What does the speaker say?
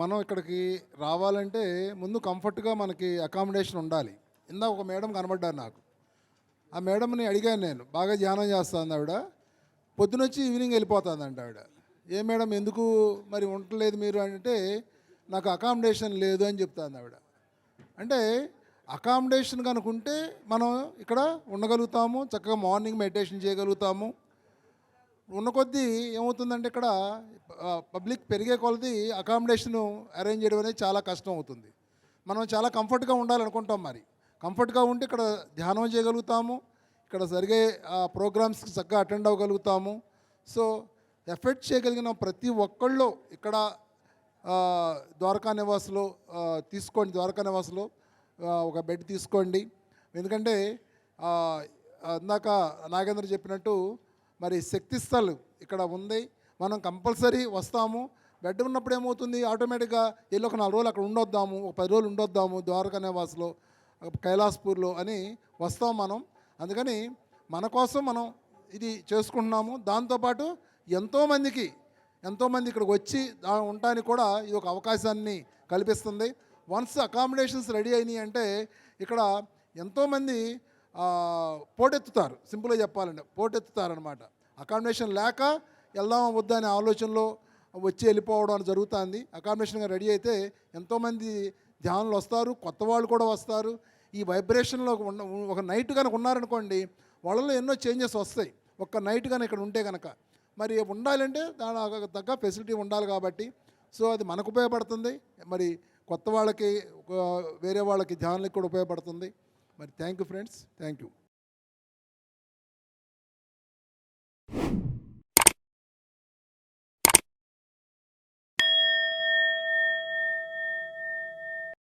మనం ఇక్కడికి రావాలంటే ముందు కంఫర్ట్గా మనకి అకామిడేషన్ ఉండాలి. ఇందాక ఒక మేడం కనబడ్డారు నాకు. ఆ మేడంని అడిగాను నేను బాగా ధ్యానం చేస్తాను ఆవిడ. పొద్దునొచ్చి ఈవినింగ్ వెళ్ళిపోతుందంట ఆవిడ. ఏ మేడం ఎందుకు మరి ఉండలేదు మీరు? అంటే నాకు అకామిడేషన్ లేదు అని చెప్తాను ఆవిడ. అంటే అకామిడేషన్ కనుకుంటే మనం ఇక్కడ ఉండగలుగుతాము చక్కగా మార్నింగ్ మెడిటేషన్ చేయగలుగుతాము. ఉన్న కొద్దీ ఏమవుతుందంటే ఇక్కడ పబ్లిక్ పెరిగే కొలది అకామిడేషన్ అరేంజ్ చేయడం అనేది చాలా కష్టం అవుతుంది. మనం చాలా కంఫర్ట్గా ఉండాలనుకుంటాం మరి. కంఫర్ట్గా ఉంటే ఇక్కడ ధ్యానం చేయగలుగుతాము ఇక్కడ జరిగే ప్రోగ్రామ్స్కి చక్కగా అటెండ్ అవ్వగలుగుతాము. సో ఎఫెక్ట్ చేయగలిగిన ప్రతి ఒక్కళ్ళు ఇక్కడ ద్వారకా నివాసులో తీసుకోండి ద్వారకా నివాసులో ఒక బెడ్ తీసుకోండి. ఎందుకంటే ఇందాక నాగేంద్ర చెప్పినట్టు మరి శక్తి స్థల్ ఇక్కడ ఉంది. మనం కంపల్సరీ వస్తాము. బెడ్ ఉన్నప్పుడు ఏమవుతుంది? ఆటోమేటిక్గా వెళ్ళి ఒక నాలుగు రోజులు అక్కడ ఉండొద్దాము ఒక పది రోజులు ఉండొద్దాము ద్వారకా నివాసులో కైలాస్పూర్లో అని వస్తాం మనం. అందుకని మన కోసం మనం ఇది చేసుకుంటున్నాము. దాంతోపాటు ఎంతోమందికి ఎంతోమంది ఇక్కడికి వచ్చి ఉండటానికి కూడా ఇది ఒక అవకాశాన్ని కల్పిస్తుంది. వన్స్ అకామిడేషన్స్ రెడీ అయినాయి అంటే ఇక్కడ ఎంతోమంది పోటెత్తుతారు. సింపుల్గా చెప్పాలంటే పోటెత్తుతారనమాట అకామిడేషన్ లేక వెళ్దామా వద్దా అనే ఆలోచనలో వచ్చి వెళ్ళిపోవడం అని జరుగుతుంది. అకామిడేషన్గా రెడీ అయితే ఎంతోమంది ధ్యానులు వస్తారు. కొత్త వాళ్ళు కూడా వస్తారు. ఈ వైబ్రేషన్లో ఉన్న ఒక నైట్ కనుక ఉన్నారనుకోండి వాళ్ళలో ఎన్నో చేంజెస్ వస్తాయి. ఒక్క నైట్ కనుక ఇక్కడ ఉంటే కనుక మరి ఉండాలంటే దాని తగ్గ ఫెసిలిటీ ఉండాలి కాబట్టి. సో అది మనకు ఉపయోగపడుతుంది. మరి కొత్త వాళ్ళకి వేరే వాళ్ళకి ధ్యానులకు కూడా ఉపయోగపడుతుంది. మరి thank you friends thank you